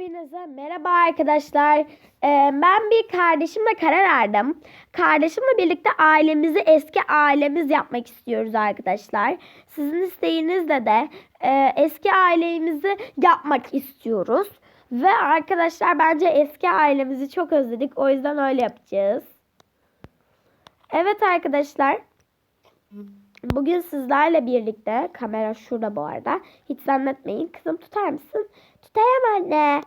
Hepinize merhaba arkadaşlar. Ee, ben bir kardeşimle karar verdim. Kardeşimle birlikte ailemizi eski ailemiz yapmak istiyoruz arkadaşlar. Sizin isteğinizle de e, eski ailemizi yapmak istiyoruz. Ve arkadaşlar bence eski ailemizi çok özledik. O yüzden öyle yapacağız. Evet arkadaşlar. Bugün sizlerle birlikte kamera şurada bu arada. Hiç zannetmeyin. Kızım tutar mısın? Tutayım anne.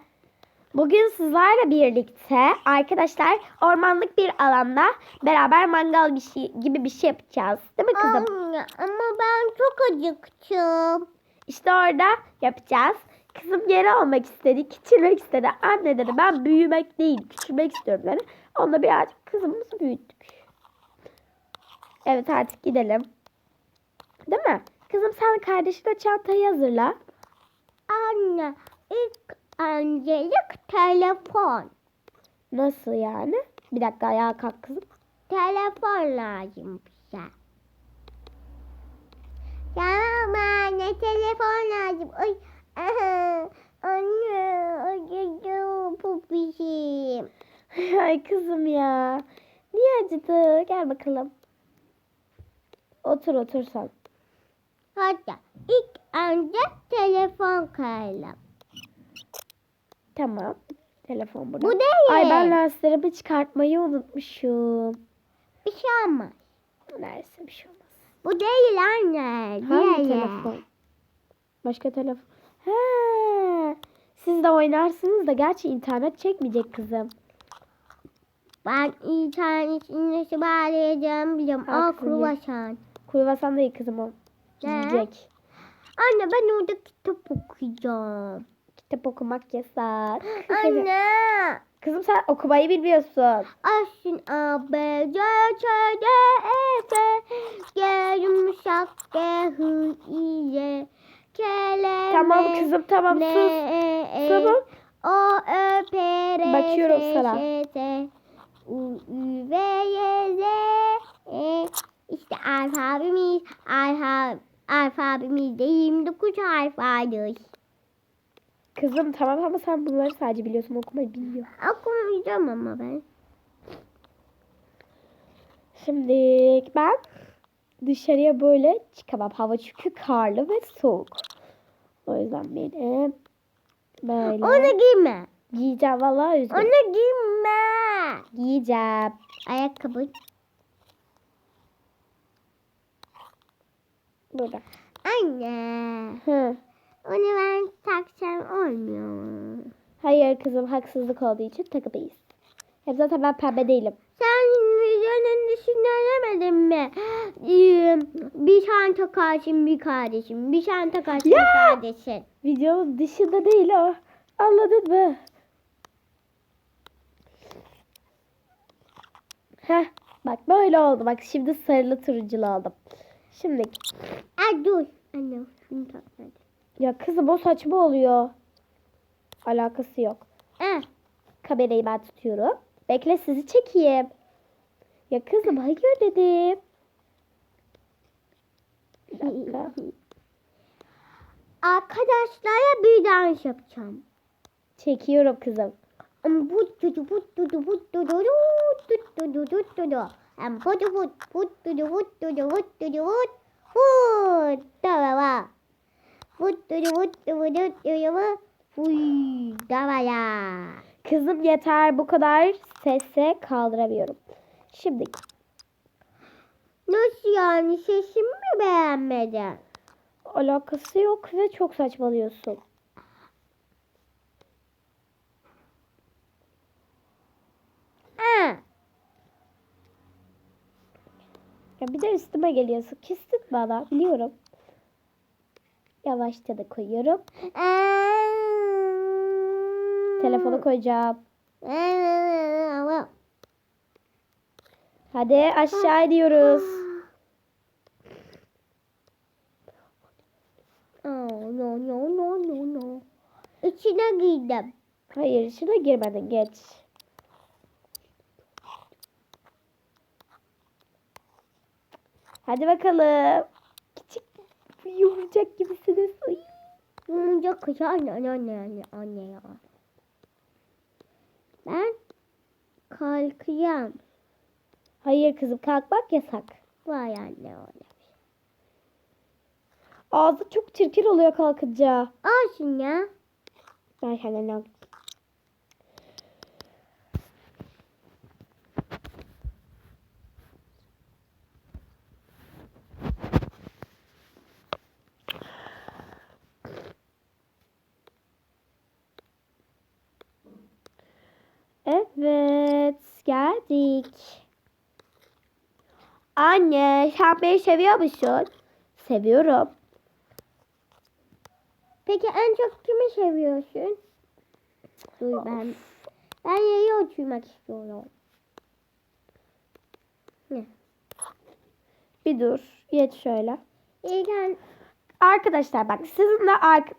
Bugün sizlerle birlikte arkadaşlar ormanlık bir alanda beraber mangal bir şey gibi bir şey yapacağız. Değil mi kızım? Anne ama ben çok acıktım. İşte orada yapacağız. Kızım yere almak istedi, küçülmek istedi. Anne dedi ben büyümek değil, küçülmek istiyorum dedi. Onunla birazcık kızımızı büyüttük. Evet artık gidelim. Değil mi? Kızım sen kardeşine çantayı hazırla. Anne ilk öncelik telefon. Nasıl yani? Bir dakika ayağa kalk kızım. Telefon lazım bize. Tamam anne telefon lazım. Ay, aha, anne bu bizim. Ay kızım ya. Niye acıdı? Gel bakalım. Otur otur sen. Hadi ilk önce telefon koyalım. Tamam. Telefon burada. Bu değil. Ay ben lenslerimi çıkartmayı unutmuşum. Bir şey olmaz. Neyse bir şey olmaz. Bu değil anne. Hangi diğeri. telefon? Başka telefon. He. Siz de oynarsınız da gerçi internet çekmeyecek kızım. Ben internetin nasıl bağlayacağım biliyorum. Aa Haklısın kruvasan. Kuyuvasan değil kızım o. Ne? Yiyecek. Anne ben orada kitap okuyacağım. Kitap okumak yasak. Anne. Kızım sen okumayı bilmiyorsun. Aşın A, B, C, Ç, D, E, F, G, yumuşak, G, H, I, J, K, L, Tamam kızım tamam sus. E, E, Tamam. O, Ö, P, R, Bakıyorum S, sana. Ş, T, U, Ü, V, Y, Z, E. İşte alfabemiz, alfa, alfabemizde 29 harf vardır. Kızım tamam ama sen bunları sadece biliyorsun okumayı bilmiyor. Okumayacağım ama ben. Şimdi ben dışarıya böyle çıkamam. Hava çünkü karlı ve soğuk. O yüzden benim böyle Onu giyme. giyeceğim vallahi üzgünüm. Onu giyme. Giyeceğim. Ayakkabı. Burada. Anne. Hı. Onu ben taksam olmuyor mu? Hayır kızım haksızlık olduğu için takımayız. Hem zaten ben pembe değilim. Sen videonun dışında demedin mi? Bir tane takarsın bir kardeşim. Bir tane takarsın Ya! bir kardeşin. Videonun dışında değil o. Anladın mı? Heh, bak böyle oldu. Bak şimdi sarılı turunculu aldım. Şimdi Ay dur. Anne şunu tak hadi. Ya kızım o saçma oluyor. Alakası yok. Ah, Kamerayı ben tutuyorum. Bekle sizi çekeyim. Ya kızım hayır dedim. Bir dakika. Arkadaşlara bir dans yapacağım. Çekiyorum kızım. Dudu dudu dudu dudu dudu. Dudu dudu dudu dudu dudu Kızım yeter bu kadar sese kaldıramıyorum. Şimdi Nasıl yani sesimi mi beğenmedin? alakası yok ve çok saçmalıyorsun. Ya bir de üstüme geliyorsun. Küstün bana biliyorum. Yavaşça da koyuyorum. Telefonu koyacağım. Hadi aşağı iniyoruz. Oh, no no no no no. İçine giydim. Hayır şuna girmedin geç. Hadi bakalım. Yumurcak gibisiniz. Uy. Yumuşak kız anne anne anne anne anne ya. Ben kalkacağım. Hayır kızım kalkmak yasak. Vay anne öyle. Ağzı çok çirkin oluyor kalkınca. Olsun ya. Ben senden Anne, sen beni seviyor musun? Seviyorum. Peki en çok kimi seviyorsun? Duy ben. Ben yayı uçurmak istiyorum. Bir dur, geç şöyle. İlgen Arkadaşlar bak sizin de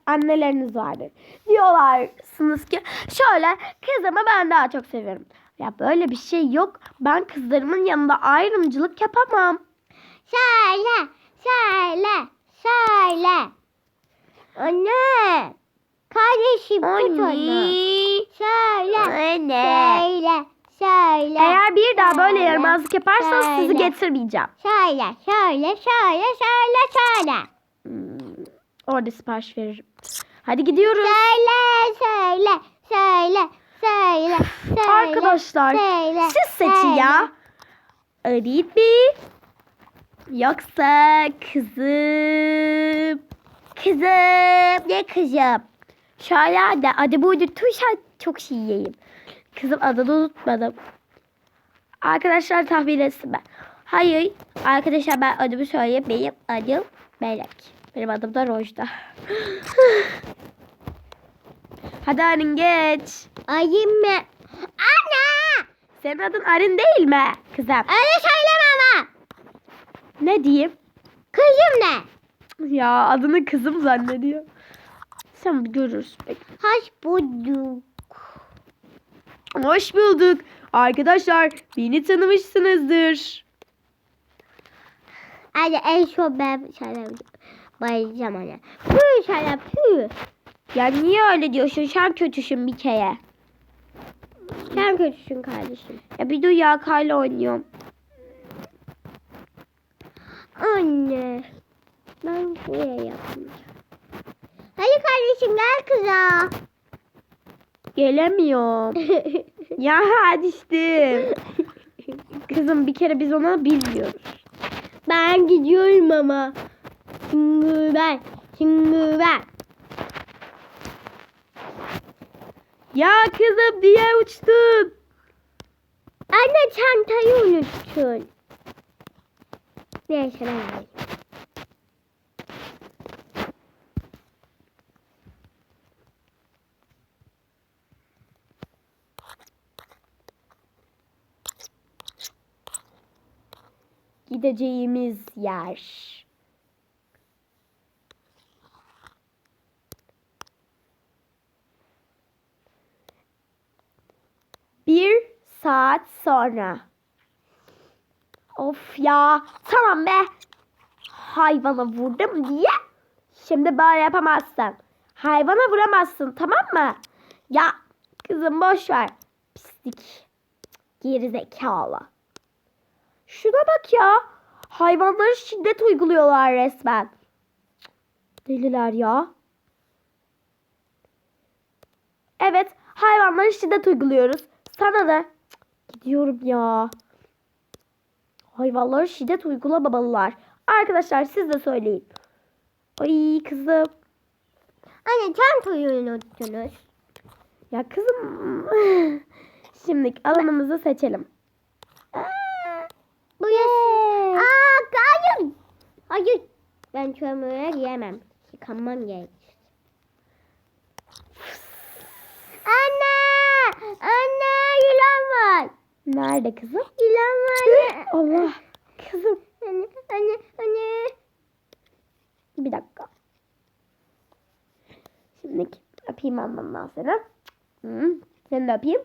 anneleriniz vardır. Diyorlarsınız ki şöyle kızımı ben daha çok seviyorum. Ya böyle bir şey yok. Ben kızlarımın yanında ayrımcılık yapamam. söyle, söyle, söyle. Anne. Kardeşim tut onu. Söyle, söyle, söyle. Eğer bir daha böyle Söyle, yaramazlık yaparsanız sizi söyle. getirmeyeceğim. Söyle, söyle, söyle, söyle, söyle. Hmm, orada sipariş veririm. Hadi gidiyoruz. Söyle, söyle, söyle, söyle, söyle. Arkadaşlar söyle, siz seçin söyle. ya. Mi? Yoksa kızım. Kızım. Ne kızım? Şöyle de adı buydu. Tuşa çok şey yiyeyim. Kızım adını unutmadım. Arkadaşlar tahmin etsin ben. Hayır. Arkadaşlar ben adımı söyleyeyim. Benim adım Melek. Benim adım da Rojda. Hadi Arin geç. Ayım mı? Ana! Senin adın Arin değil mi kızım? Öyle söyleme ama. Ne diyeyim? Kızım ne? Ya adını kızım zannediyor. Sen görürsün. Hoş bulduk. Hoş bulduk. Arkadaşlar beni tanımışsınızdır. Hadi en son ben sana bayılacağım ona. Püh sana püh. Ya niye öyle diyorsun? Sen kötüsün bir kere. Sen kötüsün kardeşim. Ya bir dur ya Kayla oynuyorum. Anne. Ben buraya yapmayacağım. Hadi kardeşim gel kıza. Gelemiyorum. ya hadi işte. Kızım bir kere biz ona bilmiyoruz. ben gidiyorum ama. Şimdi ben. Şimdi ben. Ya kızım diye uçtun. Anne çantayı unuttun. Neyse ben. Gideceğimiz yer. Bir saat sonra. Of ya. Tamam be. Hayvana vurdum diye. Şimdi böyle yapamazsın. Hayvana vuramazsın tamam mı? Ya kızım boş ver. Pislik. Geri zekalı. Şuna bak ya. Hayvanlara şiddet uyguluyorlar resmen. Deliler ya. Evet, hayvanlara şiddet uyguluyoruz. Sana da. Cık, Gidiyorum ya. Hayvanlara şiddet uygulamamalılar. Arkadaşlar siz de söyleyin. Ay kızım. Anne çantayı unuttunuz. Ya kızım. Şimdi alanımızı seçelim. Bu yes. Aa hayır. Hayır. Ben çömüğe giyemem. Yıkanmam gerek. Anne! Anne yılan var. Nerede kızım? Yılan var. Allah. Kızım. Anne, anne, anne. Bir dakika. Şimdi öpeyim anlamdan seni. Hı, Seni de öpeyim.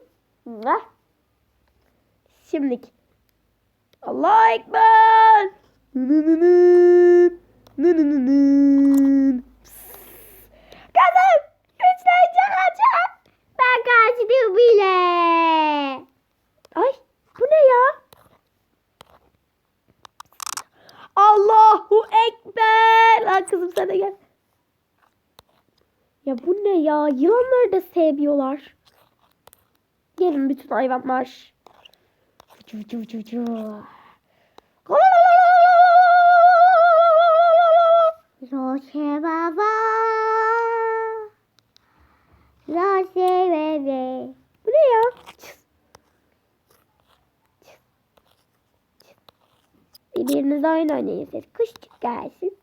Mua. Şimdi. Allah Ekber. Nı nı nı. Nı nı nı nı. Sen de gel. Ya bu ne ya? Yılanları da sevmiyorlar. Gelin bütün hayvanlar. Vıcı vıcı vıcı vıcı. Roşe baba. Roşe bebe. Bu ne ya? Birbirinize aynı oynayın. Kuşçuk gelsin.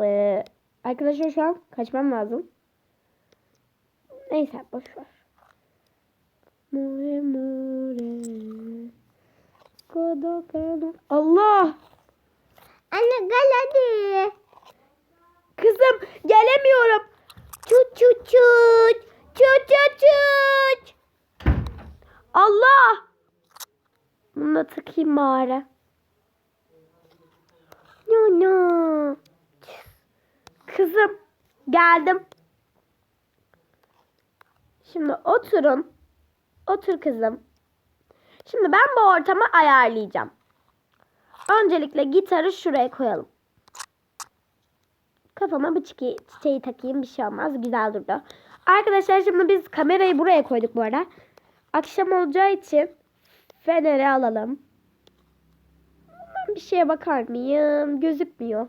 Ee, arkadaşlar şu an kaçmam lazım. Neyse boş ver. More more. Kodo kodo. Allah! Anne gel hadi. Kızım gelemiyorum. Çut çut çut. Çut çut çut. Allah! Bunu da takayım bari. No no. Kızım geldim. Şimdi oturun. Otur kızım. Şimdi ben bu ortamı ayarlayacağım. Öncelikle gitarı şuraya koyalım. Kafama bu çiçeği, çiçeği takayım bir şey olmaz. Güzel durdu. Arkadaşlar şimdi biz kamerayı buraya koyduk bu arada. Akşam olacağı için feneri alalım. Bir şeye bakar mıyım? Gözükmüyor.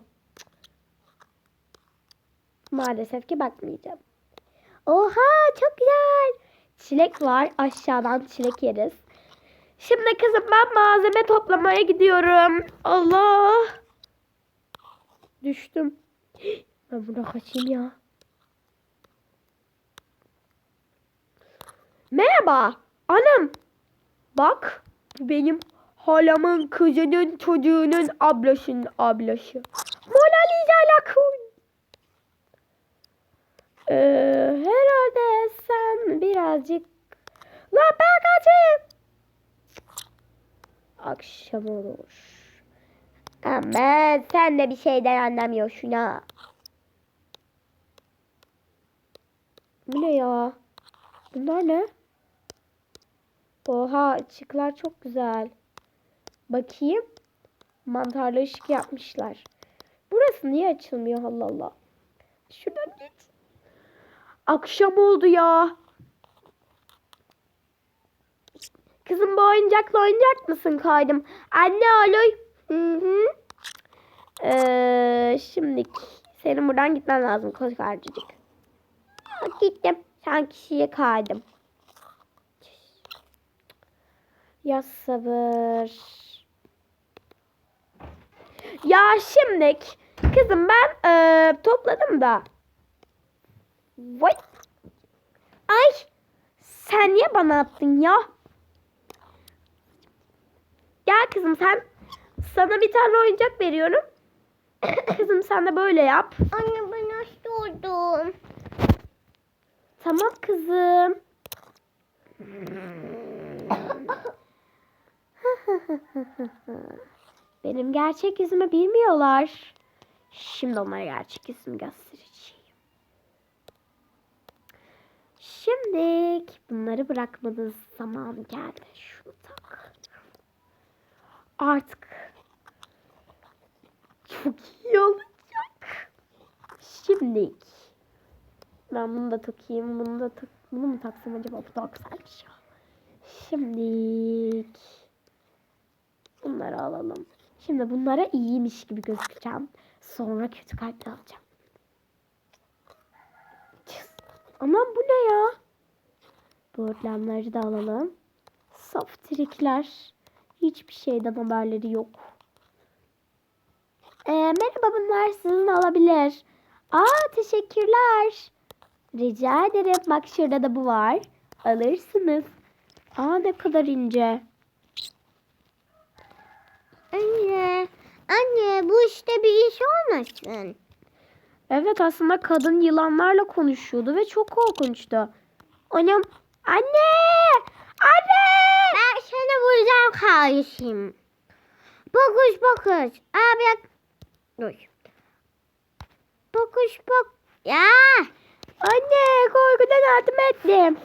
Maalesef ki bakmayacağım. Oha çok güzel. Çilek var. Aşağıdan çilek yeriz. Şimdi kızım ben malzeme toplamaya gidiyorum. Allah. Düştüm. Ben buna kaçayım ya. Merhaba. Anam. Bak. Benim halamın kızının çocuğunun ablasının ablası. Ee, herhalde sen birazcık... La ben kaçayım. Akşam olur. Ama sen de bir şeyden anlamıyorsun ha. Bu ne ya? Bunlar ne? Oha ışıklar çok güzel. Bakayım. Mantarlı ışık yapmışlar. Burası niye açılmıyor Allah Allah. Şuradan geç. Akşam oldu ya. Kızım bu oyuncakla oynayacak mısın kaydım? Anne aloy. Hı hı. Ee, şimdi senin buradan gitmen lazım koş kardeşik. Gittim. Sen kişiye kaydım. Ya sabır. Ya şimdi kızım ben eee, topladım da. Vay. Ay. Sen niye bana attın ya? Gel kızım sen sana bir tane oyuncak veriyorum. kızım sen de böyle yap. Anne ben oldum. Tamam kızım. Benim gerçek yüzümü bilmiyorlar. Şimdi onlara gerçek yüzümü göstereceğim. Şimdi bunları bırakmanız zamanı geldi. Şunu tak. Artık çok iyi olacak. Şimdi ben bunu da takayım. Bunu da tak bunu mu taksam acaba? Bu daha güzelmiş ya. Şimdi bunları alalım. Şimdi bunlara iyiymiş gibi gözükeceğim. Sonra kötü kalpli alacağım. Cız. Anam bu ne ya? Böğürtlenleri de alalım. Saf trikler. Hiçbir şeyden haberleri yok. Ee, merhaba bunlar sizin olabilir. Aa teşekkürler. Rica ederim. Bak şurada da bu var. Alırsınız. Aa ne kadar ince. Anne. Anne bu işte bir iş olmasın. Evet aslında kadın yılanlarla konuşuyordu ve çok korkunçtu. Annem anne anne Ben seni vuracağım kardeşim. Bakış bakış. Abi. Dur. Bakış bak. Ya. anne korkudan yardım ettim.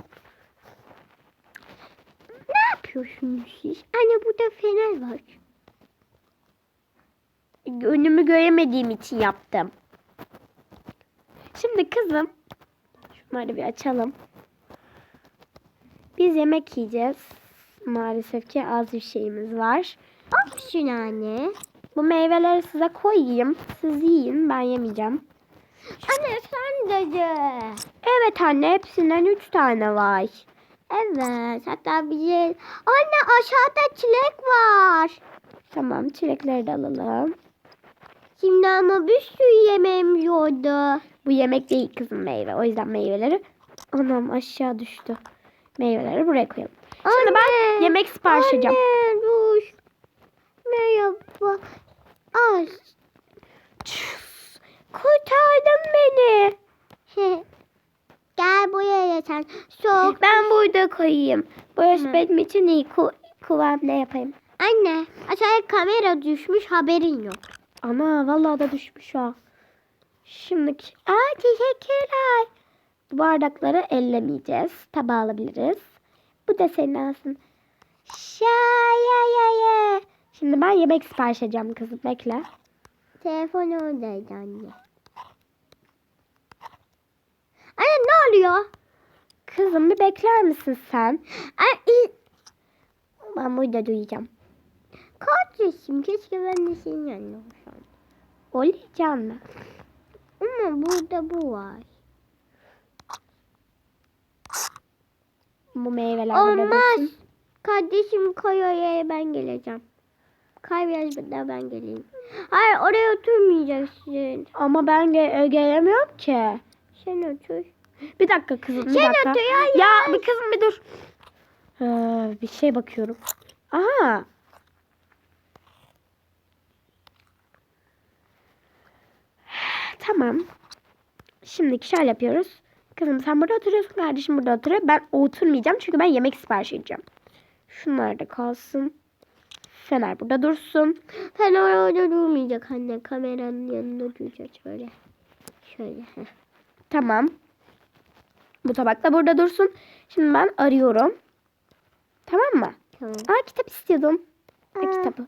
Ne yapıyorsunuz siz? Anne burada fener var. önümü göremediğim için yaptım. Şimdi kızım şunları bir açalım. Biz yemek yiyeceğiz. Maalesef ki az bir şeyimiz var. Şunu anne. Bu meyveleri size koyayım. Siz yiyin. Ben yemeyeceğim. Anne sen de ye. Evet anne hepsinden 3 tane var. Evet hatta bir Anne aşağıda çilek var. Tamam çilekleri de alalım. Şimdi ama bir sürü yemeğim oldu. Bu yemek değil kızım meyve. O yüzden meyveleri anam aşağı düştü. Meyveleri buraya koyalım. Şimdi ben Anne, yemek sipariş edeceğim. Anne dur. Merhaba. Ay. Çüss, Kurtardın beni. Gel buraya sen. Soğuk. Ben burada koyayım. Burası benim için iyi. Ku kıvamda yapayım. Anne aşağıya kamera düşmüş haberin yok. Ana vallahi da düşmüş o. Şimdi Aa teşekkürler. Bu bardakları ellemeyeceğiz. Tabağa alabiliriz. Bu da senin alsın. Şaya Şimdi ben yemek sipariş edeceğim kızım. Bekle. Telefon oradaydı anne. Anne ne oluyor? Kızım bir bekler misin sen? Ay, Ben burada duyacağım. kaç yaşım? Keşke ben de senin yanında olsam. Olacağım mı? Ama burada bu var. Bu meyveler Olmaz. Kardeşim koy oraya ben geleceğim. Kay biraz daha ben geleyim. Hayır oraya oturmayacaksın. Ama ben ge- gelemiyorum ki. Sen otur. Bir dakika kızım bir Sen dakika. otur ya, Ya ya. bir kızım bir dur. Ee, bir şey bakıyorum. Aha. Tamam. Şimdi şöyle yapıyoruz. Kızım sen burada oturuyorsun. Kardeşim burada oturuyor. Ben oturmayacağım çünkü ben yemek sipariş edeceğim. Şunlar da kalsın. Fener burada dursun. Sen orada durmayacak anne. Kameranın yanında duracak şöyle. Şöyle. heh. Tamam. Bu tabak da burada dursun. Şimdi ben arıyorum. Tamam mı? Tamam. Aa kitap istiyordum. Ne Aa. kitabı?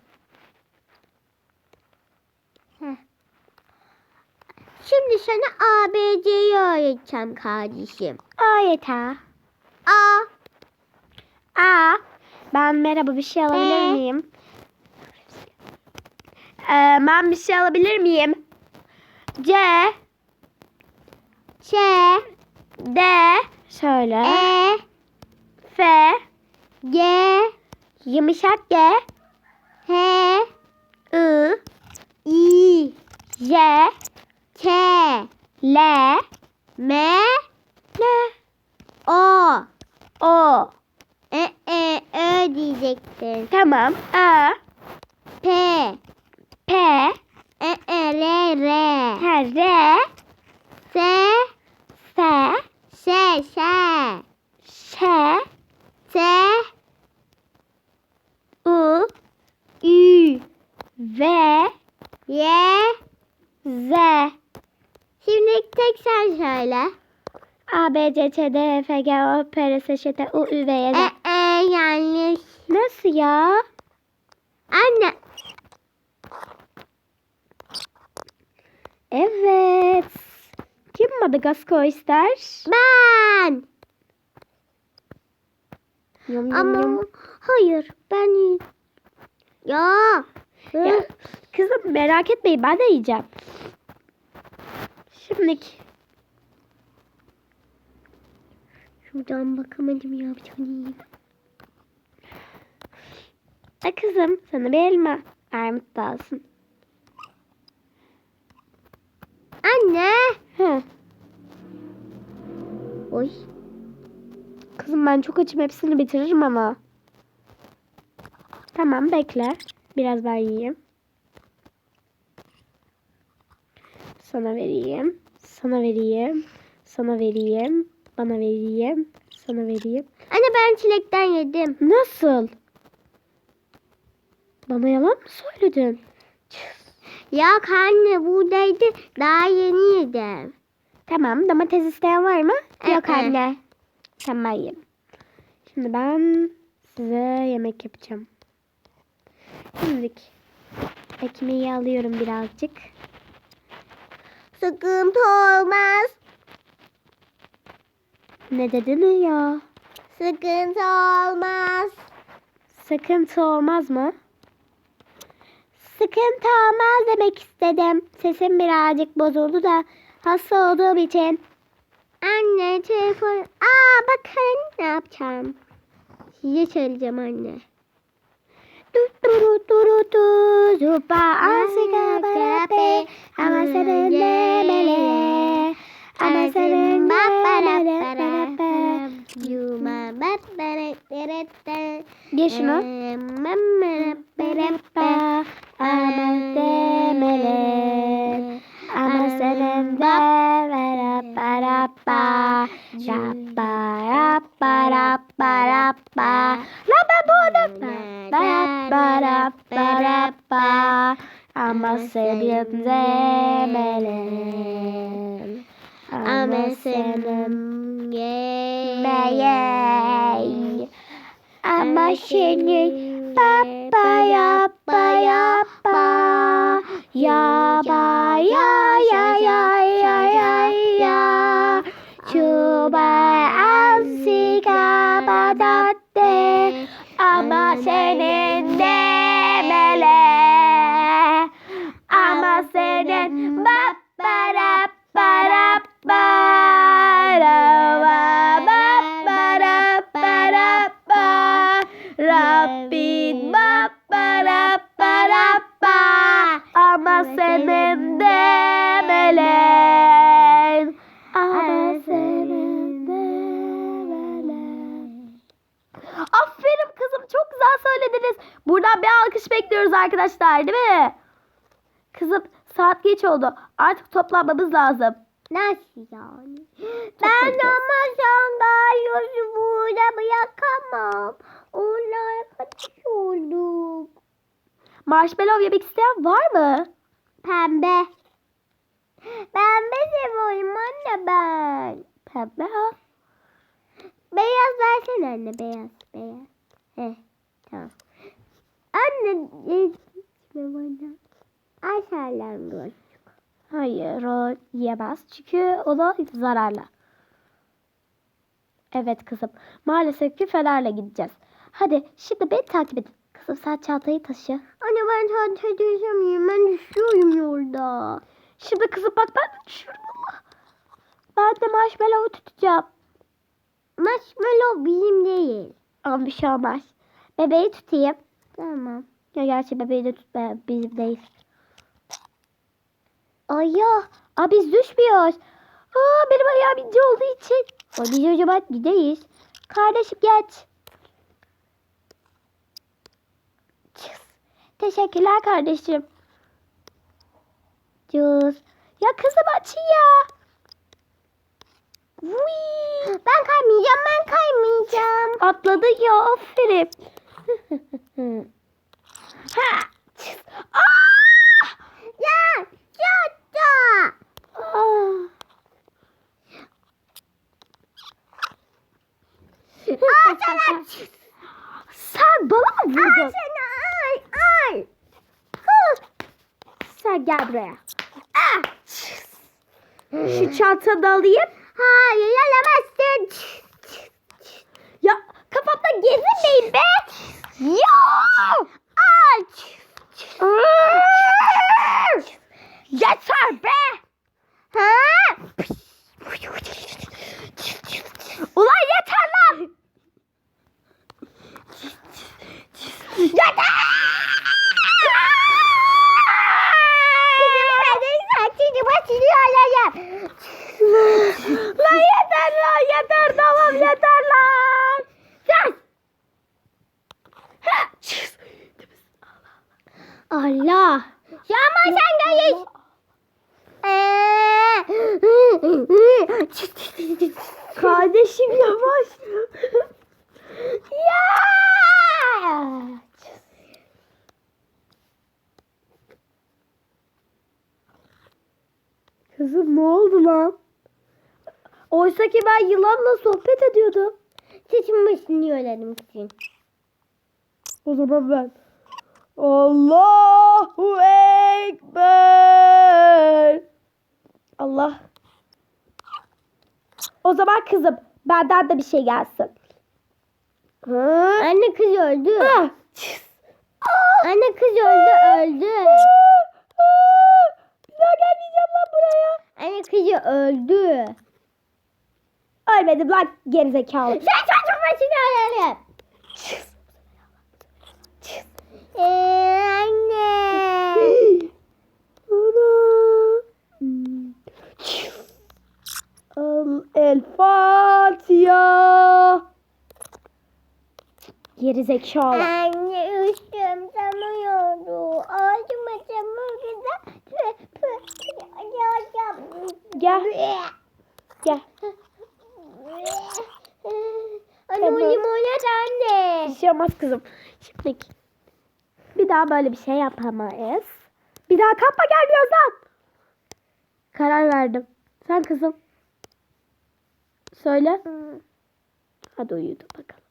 Şimdi sana ABC'yi öğreteceğim kardeşim. Aa yeter. A, Aa ben merhaba bir şey alabilir Ee? miyim? Ee, ben bir şey alabilir miyim? C. Ç, D. Şöyle E, F. G, yumuşak G. H, I. I, J L M, N O. O. E, e, Ö diyecektin. Tamam. A. P, P. E, e, R, R. H, R. S, S. S, S. Ş. S, U. Ü, V. Y. Z Şimdi tek sen söyle. A, B, C, Ç, D, E, F, G, O, P, R, S, Ş, T, U, Ü, V, Y, Z. E, e, yanlış. Nasıl ya? Anne. Evet. Kim Madagaskar ister? Ben. Yum, yum, Ama yum. hayır ben ya. Ya, kızım merak etmeyin ben de yiyeceğim. Şimdi Şuradan bakamadım ya bir tane yiyeyim. kızım sana bir elma. Armut da alsın. Anne. Hı. Oy. Kızım ben çok açım hepsini bitiririm ama. Tamam bekle. Biraz ben yiyeyim. Sana vereyim. Sana vereyim. Sana vereyim. Bana vereyim. Sana vereyim. Anne ben çilekten yedim. Nasıl? Bana yalan mı söyledin? Ya anne buradaydı. Daha yeni yedim. Tamam domates isteyen var mı? Yok Ee, e. anne. Yiyeyim. Şimdi ben size yemek yapacağım. Şimdilik Ekmeği alıyorum birazcık. Sıkıntı olmaz. Ne dedin ya? Sıkıntı olmaz. Sıkıntı olmaz mı? Sıkıntı olmaz demek istedim. Sesim birazcık bozuldu da hasta olduğum için. Anne telefon. Aa bakın ne yapacağım. Size söyleyeceğim anne. Zupa asika barape. Ama senin demele ama senin Geç şunu. ama demele ama senin demele para pa Rappa rappa rappa Ama senin demele Ama senin meyey Ama senin Papa yappa yappa Yaba ya ya ya ya ya ya Çuba ansika badatte Ama arkadaşlar değil mi? Kızım saat geç oldu. Artık toplanmamız lazım. Nasıl yani? Ben ama sandalyozu burada bırakamam. Onlar olduk. Marshmallow yemek isteyen var mı? Pembe. Pembe seviyorum anne ben. Pembe ha. Beyaz versene anne beyaz beyaz. Heh tamam. Anne e, bana. Ay salyangoz. Hayır o yemez. Çünkü o da zararlı. Evet kızım. Maalesef ki Fener'le gideceğiz. Hadi şimdi beni takip edin. Kızım sen çantayı taşı. Anne ben çantayı taşıyamayayım. Ben düşüyorum yolda. Şimdi kızım bak ben de düşüyorum ama. Ben de marshmallow tutacağım. Marshmallow bizim değil. Ama bir şey olmaz. Bebeği tutayım. Tamam. Ya gerçi bebeği de tutma bizim değil. Ay ya. Aa, biz düşmüyoruz. Aa, benim ayağım ince olduğu için. O o zaman gideyiz. Kardeşim geç. Çıs. Teşekkürler kardeşim. Cız. Ya kızım açın ya. Vii. Ben kaymayacağım ben kaymayacağım. Atladın ya aferin. ha. Aa! Ya ya ya. Aa. Aa sana Sen bana mı vurdun? sana al al. Sen gel buraya. Ah! Şu çantanı alayım. Hayır alamazsın. Ya kafamda gezinmeyin be. Ya! Aç. Yeter be. Ha? Ulan yeter lan. Yeter. Kızım ben saçını başını alayım. lan yeter lan yeter tamam yeter lan. Sus. Ha! Çıs. Allah. Şaman sen de geç. Kardeşim yavaş. ya. Kızım ne oldu lan? Oysa ki ben yılanla sohbet ediyordum. Saçımı başını yolarım için. O zaman ben Allahu Ekber. Allah. O zaman kızım benden de bir şey gelsin. Hı? Anne kız öldü. Ah. Ah. Anne kız öldü öldü. Daha gelmeyeceğim lan buraya. Anne kızı öldü. Ölmedim lan gerizekalı. Sen çocuk başını alalım. Ee, anne. Ana. El Fatiha. Gerizekalı. Anne üstüm tanıyordu. Ağzıma çamur güzel. Gel. Gel. Anne o limonat anne. Bir şey olmaz kızım. Şimdi bir daha böyle bir şey yapamayız. Bir daha kapma gel birazdan. Karar verdim. Sen kızım. Söyle. Hadi uyudu bakalım.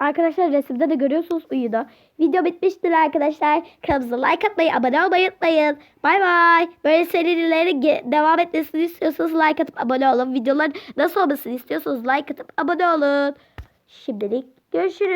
Arkadaşlar resimde de görüyorsunuz uyudu. Video bitmiştir arkadaşlar. Kanalımıza like atmayı, abone olmayı unutmayın. Bay bay. Böyle serileri devam etmesini istiyorsanız like atıp abone olun. Videoların nasıl olmasını istiyorsanız like atıp abone olun. Şimdilik görüşürüz.